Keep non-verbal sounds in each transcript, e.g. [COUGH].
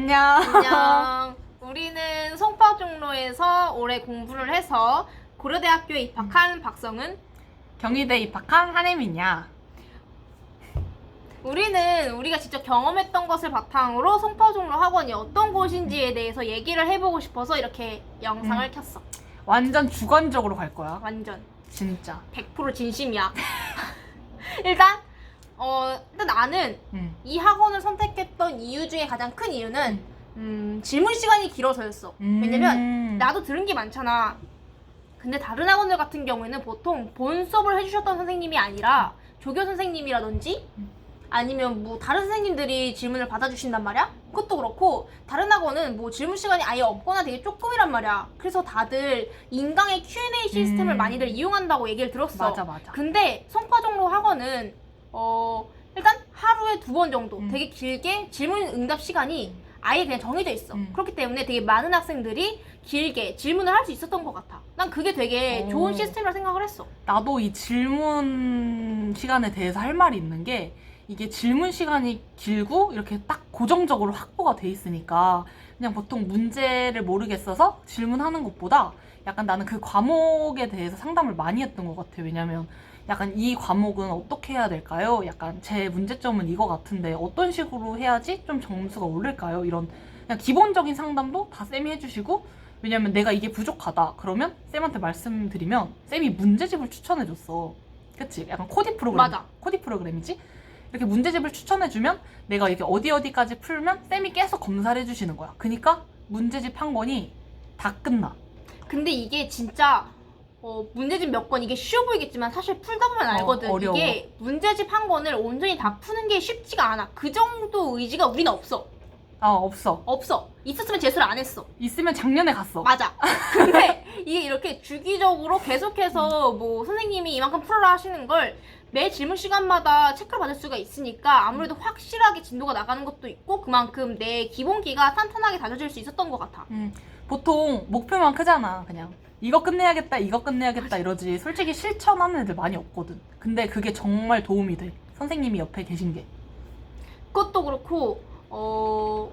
안녕. 안녕. 우리는 송파 종로에서 올해 공부를 해서 고려대학교에 입학한 박성은. 경희대 입학한 한혜민이야. 우리는 우리가 직접 경험했던 것을 바탕으로 송파 종로 학원이 어떤 곳인지에 대해서 얘기를 해보고 싶어서 이렇게 영상을 음. 켰어. 완전 주관적으로 갈 거야. 완전 진짜. 100% 진심이야. [LAUGHS] 일단 어 일단 나는 응. 이 학원을 선택했던 이유 중에 가장 큰 이유는 음, 질문 시간이 길어서였어. 음. 왜냐면 나도 들은 게 많잖아. 근데 다른 학원들 같은 경우에는 보통 본 수업을 해주셨던 선생님이 아니라 조교 선생님이라든지 아니면 뭐 다른 선생님들이 질문을 받아주신단 말이야. 그것도 그렇고 다른 학원은 뭐 질문 시간이 아예 없거나 되게 조금이란 말이야. 그래서 다들 인강의 Q&A 시스템을 음. 많이들 이용한다고 얘기를 들었어. 맞아 맞아. 근데 성과종로 학원은 어 일단 하루에 두 번 정도 음. 되게 길게 질문 응답 시간이 아예 그냥 정해져 있어. 음. 그렇기 때문에 되게 많은 학생들이 길게 질문을 할 수 있었던 것 같아. 난 그게 되게 오. 좋은 시스템이라 생각을 했어. 나도 이 질문 시간에 대해서 할 말이 있는 게 이게 질문 시간이 길고 이렇게 딱 고정적으로 확보가 돼 있으니까 그냥 보통 문제를 모르겠어서 질문하는 것보다 약간 나는 그 과목에 대해서 상담을 많이 했던 것 같아요. 왜냐면 약간 이 과목은 어떻게 해야 될까요? 약간 제 문제점은 이거 같은데 어떤 식으로 해야지 좀 점수가 오를까요? 이런 그냥 기본적인 상담도 다 쌤이 해주시고 왜냐면 내가 이게 부족하다 그러면 쌤한테 말씀드리면 쌤이 문제집을 추천해줬어 그치? 약간 코디 프로그램 맞아. 코디 프로그램이지? 이렇게 문제집을 추천해주면 내가 이게 어디 어디까지 풀면 쌤이 계속 검사를 해주시는 거야 그니까 문제집 한 권이 다 끝나 근데 이게 진짜 어, 문제집 몇 권 이게 쉬워 보이겠지만 사실 풀다 보면 알거든. 어려워. 이게 문제집 한 권을 온전히 다 푸는 게 쉽지가 않아. 그 정도 의지가 우리는 없어. 아 없어 없어. 있었으면 재수를 안 했어. 있으면 작년에 갔어 맞아. [LAUGHS] 근데 이게 이렇게 주기적으로 계속해서 뭐 선생님이 이만큼 풀어라 하시는 걸매 질문 시간마다 체크를 받을 수가 있으니까 아무래도 확실하게 진도가 나가는 것도 있고 그만큼 내 기본기가 탄탄하게 다져질 수 있었던 것 같아. 음, 보통 목표만 크잖아 그냥 이거 끝내야겠다 이거 끝내야겠다 이러지 솔직히 실천하는 애들 많이 없거든 근데 그게 정말 도움이 돼 선생님이 옆에 계신 게 그것도 그렇고 어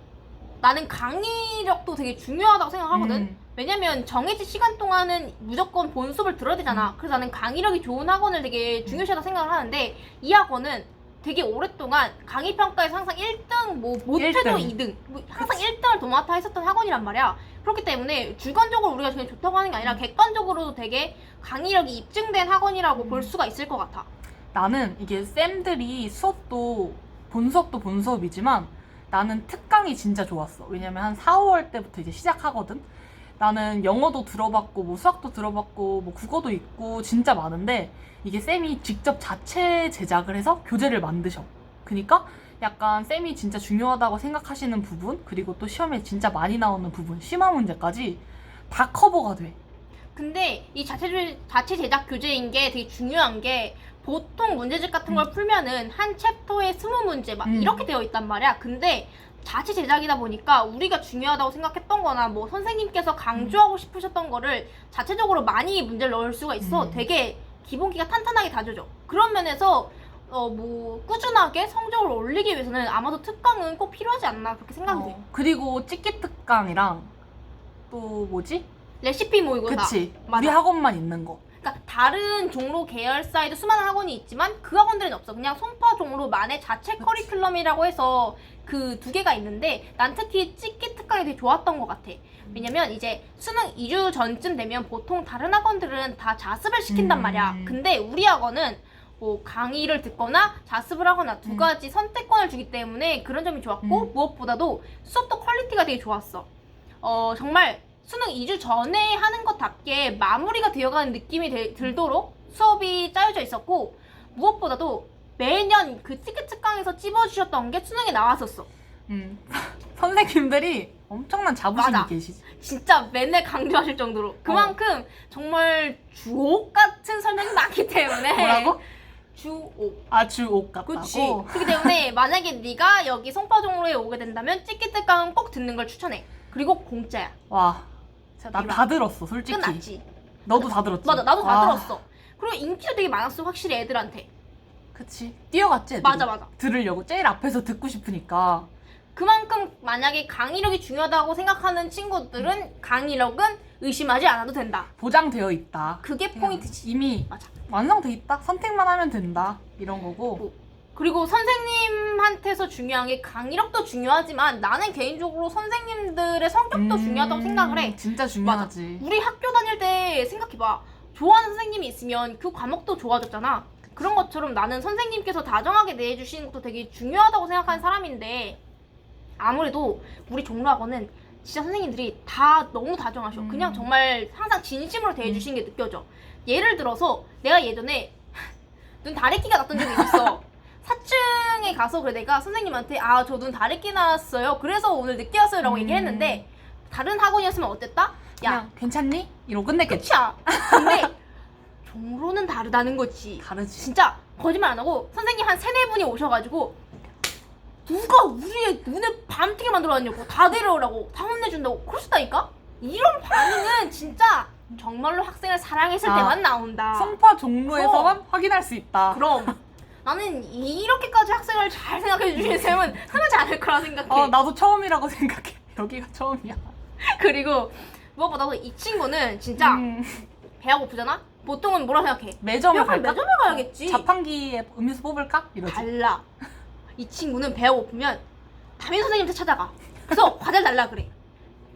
나는 강의력도 되게 중요하다고 생각하거든. 음. 왜냐면 정해진 시간 동안은 무조건 본 수업을 들어야 되잖아. 그래서 나는 강의력이 좋은 학원을 되게 중요시하다 생각을 하는데 이 학원은 되게 오랫동안 강의 평가에서 항상 1등, 뭐 못해도 일 2등, 뭐 항상 1등을 도맡아 했었던 학원이란 말이야. 그렇기 때문에 주관적으로 우리가 그냥 좋다고 하는 게 아니라 객관적으로도 되게 강의력이 입증된 학원이라고 볼 수가 있을 것 같아. 나는 이게 쌤들이 수업도 본 수업도 본 수업이지만 나는 특강이 진짜 좋았어. 왜냐면 한 4, 5월 때부터 이제 시작하거든. 나는 영어도 들어봤고 뭐 수학도 들어봤고 뭐 국어도 있고 진짜 많은데 이게 쌤이 직접 자체 제작을 해서 교재를 만드셔. 그니까 약간 쌤이 진짜 중요하다고 생각하시는 부분 그리고 또 시험에 진짜 많이 나오는 부분 심화 문제까지 다 커버가 돼. 근데 이 자체, 자체 제작 교재인 게 되게 중요한 게 보통 문제집 같은 걸 풀면은 한 챕터에 스무 문제 막 음. 이렇게 되어 있단 말이야. 근데 자체 제작이다 보니까 우리가 중요하다고 생각했던 거나 뭐 선생님께서 강조하고 싶으셨던 거를 자체적으로 많이 문제를 넣을 수가 있어. 음. 되게 기본기가 탄탄하게 다져져. 그런 면에서 어 뭐 꾸준하게 성적을 올리기 위해서는 아마도 특강은 꼭 필요하지 않나 그렇게 생각이 돼. 어, 그리고 찍기 특강이랑 또 뭐지? 레시피 모의고사. 그치. 맞아. 우리 학원만 있는 거. 그러니까 다른 종로 계열사에도 수많은 학원이 있지만 그 학원들은 없어. 그냥 송파 종로만의 자체 커리큘럼이라고 해서 그 두 개가 있는데 난 특히 찍기 특강이 되게 좋았던 것 같아. 왜냐면 이제 수능 2주 전쯤 되면 보통 다른 학원들은 다 자습을 시킨단 음. 말이야. 근데 우리 학원은 뭐 강의를 듣거나 자습을 하거나 두 음. 가지 선택권을 주기 때문에 그런 점이 좋았고 음. 무엇보다도 수업도 퀄리티가 되게 좋았어. 어 정말 수능 2주 전에 하는 것답게 마무리가 되어가는 느낌이 되- 들도록 수업이 짜여져 있었고 무엇보다도 매년 그 티켓 특강에서 찝어주셨던 게 수능에 나왔었어. 음. [LAUGHS] 선생님들이 엄청난 자부심이 맞아. 계시지. 진짜 맨날 강조하실 정도로 그만큼 정말 주옥 같은 설명이 많기 때문에 [LAUGHS] 뭐라고? 주옥 아주 옷 같다고. 그렇지 그렇기 때문에 [LAUGHS] 만약에 네가 여기 송파종로에 오게 된다면 찍기 특강은 꼭 듣는 걸 추천해 그리고 공짜야 와. 나 다 들었어, 솔직히. 끝났지 너도 다 들었지? 맞아 나도 다 와. 들었어 그리고 인기도 되게 많았어 확실히 애들한테 그치. 뛰어갔지, 애들이? 맞아 맞아 들으려고. 제일 앞에서 듣고 싶으니까. 그만큼 만약에 강의력이 중요하다고 생각하는 친구들은 강의력은 의심하지 않아도 된다. 보장되어 있다. 그게 포인트지. 이미 맞아. 완성돼 있다. 선택만 하면 된다. 이런 거고. 뭐, 그리고 선생님한테서 중요한 게 강의력도 중요하지만 나는 개인적으로 선생님들의 성격도 음, 중요하다고 생각을 해. 진짜 중요하지. 우리 학교 다닐 때 생각해봐. 좋아하는 선생님이 있으면 그 과목도 좋아졌잖아. 그런 것처럼 나는 선생님께서 다정하게 대해주시는 것도 되게 중요하다고 생각하는 사람인데 아무래도 우리 종로학원은 진짜 선생님들이 다 너무 다정하셔. 음. 그냥 정말 항상 진심으로 대해주시는 게 느껴져. 예를 들어서 내가 예전에 [LAUGHS] 눈 다래끼가 났던 적이 있었어. 4층에 [LAUGHS] 가서 그래 내가 선생님한테 아 저 눈 다래끼 났어요. 그래서 오늘 늦게 왔어요라고 음. 얘기했는데 다른 학원이었으면 어땠다? 야 그냥 괜찮니? 이러고 끝냈겠지. 끝이야. 근데 종로는 다르다는 거지. 다르지. 진짜 거짓말 안 하고 선생님 한 세네 분이 오셔가지고 누가 우리의 눈을 밤튀게 만들어놨냐고 다 데려오라고 다 혼내준다고 그러시다니까 이런 반응은 진짜 정말로 학생을 사랑했을 아, 때만 나온다. 송파 종로에서만 확인할 수 있다. 그럼 나는 이렇게까지 학생을 잘 생각해 주시는 쌤은 흔하지 않을 거라 생각해. 어, 나도 처음이라고 생각해. [LAUGHS] 여기가 처음이야. 그리고 무엇보다도 이 친구는 진짜 음, 배가 고프잖아. 보통은 뭐라 생각해? 매점을 약간 갈까? 매점에 가야겠지. 자판기에 음료수 뽑을까? 이러지. 달라. 이 친구는 배가 고프면 담임 선생님한테 찾아가. 그래서 [LAUGHS] 과자를 달라 그래.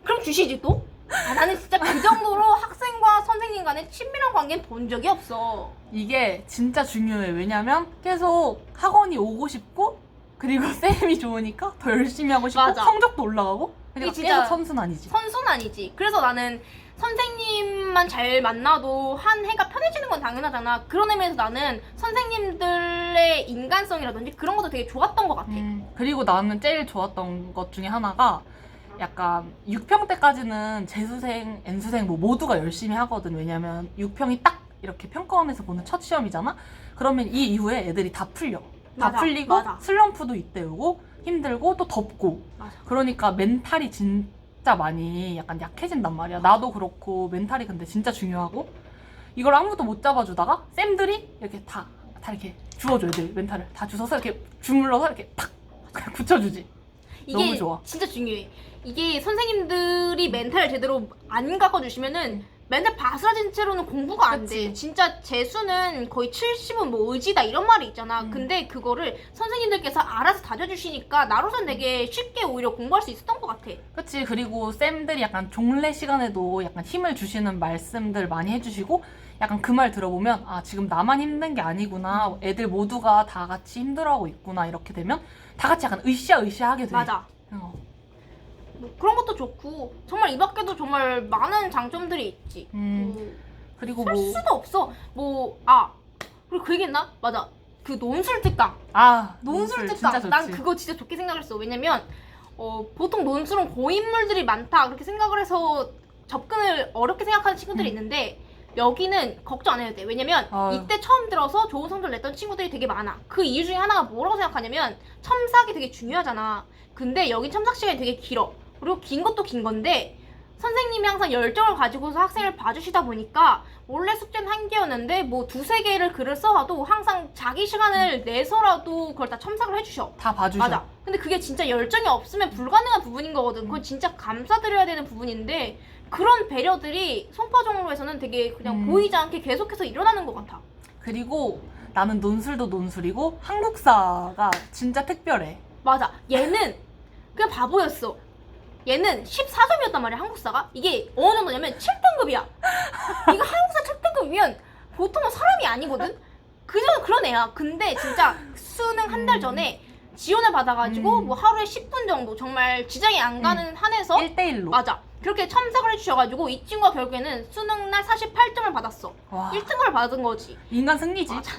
그럼 주시지 또? 아, 나는 진짜 그 정도로 학생과 선생님 간의 친밀한 관계는 본 적이 없어. 이게 진짜 중요해. 왜냐면 계속 학원이 오고 싶고 그리고 [LAUGHS] 쌤이 좋으니까 더 열심히 하고 싶고 맞아. 성적도 올라가고 그러니까 진짜 계속 선순환이지. 선수는 아니지. 그래서 나는 선생님만 잘 만나도 한 해가 편해지는 건 당연하잖아. 그런 의미에서 나는 선생님들의 인간성이라든지 그런 것도 되게 좋았던 것 같아. 음, 그리고 나는 제일 좋았던 것 중에 하나가 약간 6평 때까지는 재수생, N수생 뭐 모두가 열심히 하거든. 왜냐면 6평이 딱 이렇게 평가원에서 보는 첫 시험이잖아. 그러면 이 이후에 애들이 다 풀려. 다 맞아, 풀리고 맞아. 슬럼프도 이때 오고 힘들고 또 덥고. 맞아. 그러니까 멘탈이 진짜 많이 약간 약해진단 말이야. 나도 그렇고 멘탈이 근데 진짜 중요하고 이걸 아무도 못 잡아주다가 쌤들이 이렇게 다, 다 이렇게 주워줘 애들 멘탈을 다 주워서 이렇게 주물러서 이렇게 탁 그냥 붙여주지. 이게 너무 좋아. 진짜 중요해. 이게 선생님들이 멘탈을 제대로 안 깎아주시면은 맨날 바스라진 채로는 공부가 안 돼. 그치. 진짜 재수는 거의 70은 뭐 의지다 이런 말이 있잖아. 음. 근데 그거를 선생님들께서 알아서 다져주시니까 나로선 되게 쉽게 오히려 공부할 수 있었던 것 같아. 그치 그리고 쌤들이 약간 종례 시간에도 약간 힘을 주시는 말씀들 많이 해주시고 약간 그 말 들어보면 아 지금 나만 힘든 게 아니구나 애들 모두가 다 같이 힘들어하고 있구나 이렇게 되면 다 같이 약간 으쌰으쌰하게 돼. 맞아. 어. 뭐 그런 것도 좋고 정말 이 밖에도 정말 많은 장점들이 있지. 음, 뭐 그리고 살 뭐 수도 없어. 뭐 아 그리고 그 얘기 했나? 맞아. 그 논술 특강. 아, 논술 진짜 특강. 좋지. 난 그거 진짜 좋게 생각했어. 왜냐면 어, 보통 논술은 고인물들이 많다 그렇게 생각을 해서 접근을 어렵게 생각하는 친구들이 음. 있는데 여기는 걱정 안 해도 돼. 왜냐면 어. 이때 처음 들어서 좋은 성적을 냈던 친구들이 되게 많아. 그 이유 중에 하나가 뭐라고 생각하냐면 첨삭이 되게 중요하잖아. 근데 여기 첨삭 시간이 되게 길어. 그리고 긴 것도 긴 건데 선생님이 항상 열정을 가지고서 학생을 봐주시다 보니까 원래 숙제는 한 개였는데 뭐 두세 개를 글을 써와도 항상 자기 시간을 내서라도 그걸 다 첨삭을 해주셔. 다 봐주셔. 맞아. 근데 그게 진짜 열정이 없으면 불가능한 부분인 거거든. 그건 진짜 감사드려야 되는 부분인데 그런 배려들이 송파정로에서는 되게 그냥 음. 보이지 않게 계속해서 일어나는 것 같아. 그리고 나는 논술도 논술이고 한국사가 진짜 특별해. 맞아. 얘는 그냥 바보였어. 얘는 14점이었단 말이야, 한국사가. 이게 어느 정도냐면 7등급이야. 이거 한국사 7등급이면 보통은 사람이 아니거든? 그저 그런 애야. 근데 진짜 수능 한 달 전에 지원을 받아가지고 음. 뭐 하루에 10분 정도 정말 지장이 안 가는 한에서 1대1로. 맞아. 그렇게 첨삭을 해주셔가지고 이 친구가 결국에는 수능 날 48점을 받았어. 와, 1등을 받은 거지. 인간 승리지. 맞아.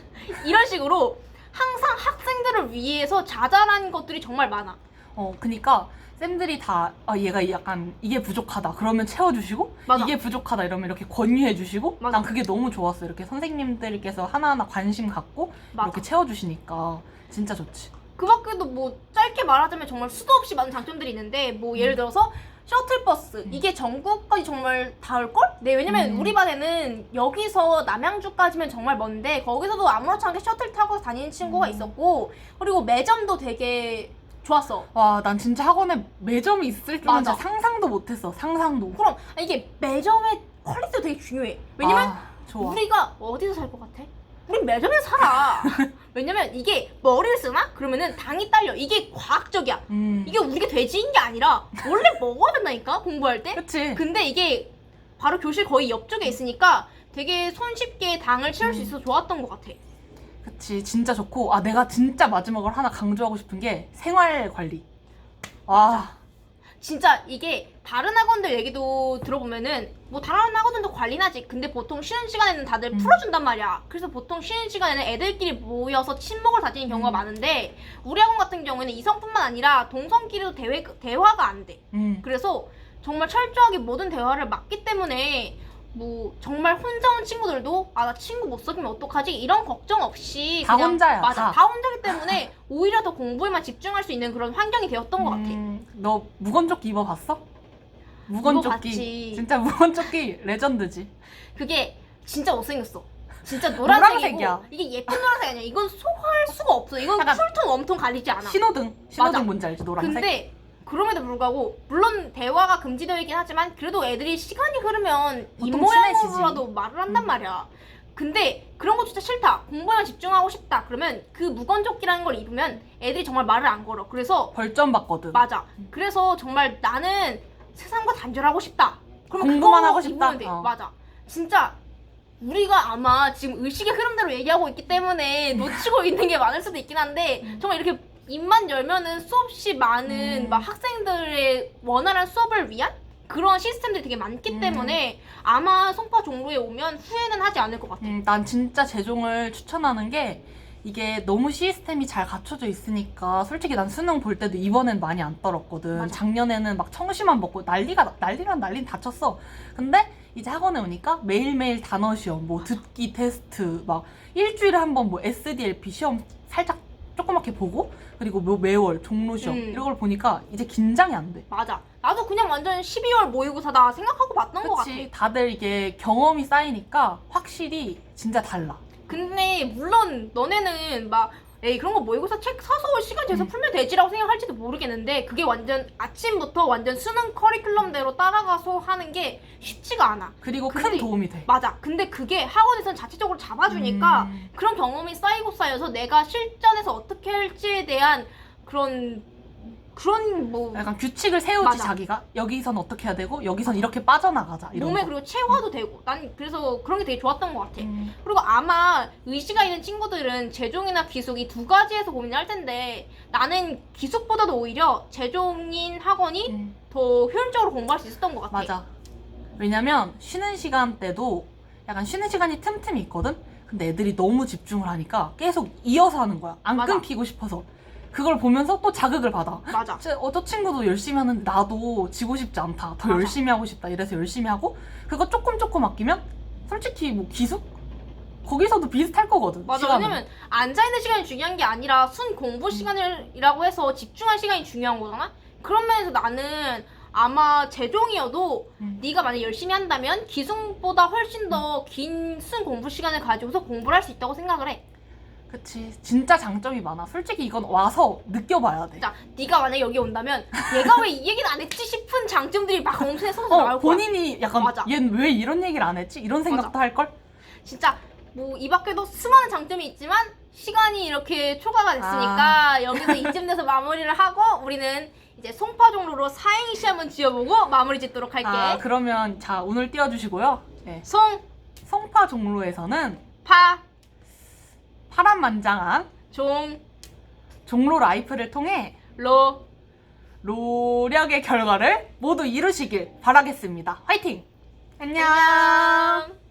이런 식으로 항상 학생들을 위해서 자잘한 것들이 정말 많아. 어, 그니까 쌤들이 다 아, 얘가 약간 이게 부족하다. 그러면 채워주시고 맞아. 이게 부족하다 이러면 이렇게 권유해주시고 맞아. 난 그게 너무 좋았어. 이렇게 선생님들께서 하나하나 관심 갖고 맞아. 이렇게 채워주시니까 진짜 좋지. 그 밖에도 뭐 짧게 말하자면 정말 수도 없이 많은 장점들이 있는데 뭐 음. 예를 들어서 셔틀버스 이게 전국까지 정말 닿을걸? 네 왜냐면 음. 우리 반에는 여기서 남양주까지면 정말 먼데 거기서도 아무렇지 않게 셔틀 타고 다니는 친구가 음. 있었고 그리고 매점도 되게 좋았어. 와, 난 진짜 학원에 매점이 있을 줄은 맞아. 진짜 상상도 못했어. 상상도. 그럼 아, 이게 매점의 퀄리티도 되게 중요해. 왜냐면 아, 좋아. 우리가 어디서 살 것 같아? 우린 매점에서 살아. [LAUGHS] 왜냐면 이게 머리를 쓰나? 그러면은 당이 딸려. 이게 과학적이야. 음. 이게 우리가 돼지인 게 아니라 원래 먹어야 된다니까 공부할 때. 그치. 근데 이게 바로 교실 거의 옆쪽에 있으니까 되게 손쉽게 당을 채울 수 음. 있어서 좋았던 것 같아. 그치. 진짜 좋고. 아, 내가 진짜 마지막으로 하나 강조하고 싶은 게 생활 관리. 와. 진짜 이게 다른 학원들 얘기도 들어보면은 뭐 다른 학원들도 관리나지. 근데 보통 쉬는 시간에는 다들 음. 풀어준단 말이야. 그래서 보통 쉬는 시간에는 애들끼리 모여서 친목을 다지는 경우가 음. 많은데 우리 학원 같은 경우에는 이성뿐만 아니라 동성끼리도 대회, 대화가 안 돼. 음. 그래서 정말 철저하게 모든 대화를 막기 때문에 뭐 정말 혼자 온 친구들도 아 나 친구 못 사귀면 어떡하지 이런 걱정 없이 다 그냥 혼자야, 맞아 다. 다 혼자기 때문에 [LAUGHS] 오히려 더 공부에만 집중할 수 있는 그런 환경이 되었던 것 같아 음, 너 무건조끼 입어봤어? 무건조끼. 진짜 무건조끼 레전드지. 그게 진짜 못생겼어 진짜 [LAUGHS] 노란색이고 노란색이야. 이게 예쁜 노란색 아니야 이건 소화할 수가 없어 이건 약간 쿨톤 웜톤 가리지 않아 신호등. 신호등 맞아. 뭔지 알지? 노란색. 근데 그럼에도 불구하고 물론 대화가 금지되어 있긴 하지만 그래도 애들이 시간이 흐르면 보통 입모양으로라도 말을 한단 음. 말이야. 근데 그런 거 진짜 싫다. 공부에만 집중하고 싶다. 그러면 그 무건조끼라는 걸 입으면 애들이 정말 말을 안 걸어. 그래서 벌점 받거든. 맞아. 그래서 정말 나는 세상과 단절하고 싶다. 그러면 공부만 그거 하고 싶다? 입으면 돼. 어. 맞아. 진짜 우리가 아마 지금 의식의 흐름대로 얘기하고 있기 때문에 놓치고 [LAUGHS] 있는 게 많을 수도 있긴 한데 정말 이렇게 입만 열면은 수없이 많은 음. 막 학생들의 원활한 수업을 위한 그런 시스템들이 되게 많기 음. 때문에 아마 송파 종로에 오면 후회는 하지 않을 것 같아. 음, 난 진짜 재종을 추천하는 게 이게 너무 시스템이 잘 갖춰져 있으니까 솔직히 난 수능 볼 때도 이번엔 많이 안 떨었거든. 맞아. 작년에는 막 청심환 먹고 난리가 난리란 난리는 다쳤어. 근데 이제 학원에 오니까 매일매일 단어 시험, 뭐 듣기 테스트, 막 일주일에 한 번 뭐 SDLP 시험 살짝 조그맣게 보고 그리고 뭐 매월 종로 시험 음. 이런 걸 보니까 이제 긴장이 안 돼. 맞아. 나도 그냥 완전 12월 모의고사다 생각하고 봤던 것 같아. 그치 다들 이게 경험이 쌓이니까 확실히 진짜 달라. 근데 물론 너네는 막 에이 그런 거 모의고사 책 사서 시간 재서 음. 풀면 되지라고 생각할지도 모르겠는데 그게 완전 아침부터 완전 수능 커리큘럼대로 따라가서 하는 게 쉽지가 않아. 그리고 큰 근데- 도움이 돼. 맞아. 근데 그게 학원에서는 자체적으로 잡아주니까 음. 그런 경험이 쌓이고 쌓여서 내가 실전에서 어떻게 할지에 대한 그런 그런 뭐 약간 규칙을 세우지 맞아. 자기가 여기선 어떻게 해야 되고 여기선 이렇게 빠져나가자 이런 몸에 거. 그리고 체화도 되고 난 그래서 그런 게 되게 좋았던 것 같아. 음, 그리고 아마 의시가 있는 친구들은 재종이나 기숙 이 두 가지에서 고민을 할 텐데 나는 기숙보다도 오히려 재종인 학원이 음, 더 효율적으로 공부할 수 있었던 것 같아. 맞아. 왜냐면 쉬는 시간 때도 약간 쉬는 시간이 틈틈이 있거든. 근데 애들이 너무 집중을 하니까 계속 이어서 하는 거야. 안 맞아. 끊기고 싶어서. 그걸 보면서 또 자극을 받아. 맞아. 저, 어, 저 친구도 열심히 하는데 나도 지고 싶지 않다. 더 맞아. 열심히 하고 싶다. 이래서 열심히 하고 그거 조금 조금 아끼면 솔직히 뭐 기숙 거기서도 비슷할 거거든. 맞아. 시간은. 왜냐면 앉아 있는 시간이 중요한 게 아니라 순 공부 시간이라고 해서 집중할 시간이 중요한 거잖아. 그런 면에서 나는 아마 재종이어도 음. 네가 만약 열심히 한다면 기숙보다 훨씬 더 긴 순 공부 시간을 가지고서 공부를 할 수 있다고 생각을 해. 그치 진짜 장점이 많아 솔직히 이건 와서 느껴봐야 돼 자, 네가 만약 여기 온다면 얘가 왜 이 얘기를 안 했지 싶은 장점들이 막 엄청 쏟아져 어, 나올 거야. 본인이 약간 맞아. 얜왜 이런 얘기를 안 했지? 이런 생각도 할걸? 진짜 뭐 이 밖에도 수많은 장점이 있지만 시간이 이렇게 초과가 됐으니까 여기서 이쯤 돼서 마무리를 하고 우리는 이제 송파 종로로 사행시 한번 지어보고 마무리 짓도록 할게. 아 그러면 자 오늘 띄워주시고요 네. 송, 송파 종로에서는 파, 파란만장한 종, 종로 라이프를 통해 로. 노력의 결과를 모두 이루시길 바라겠습니다 화이팅! 안녕. 안녕.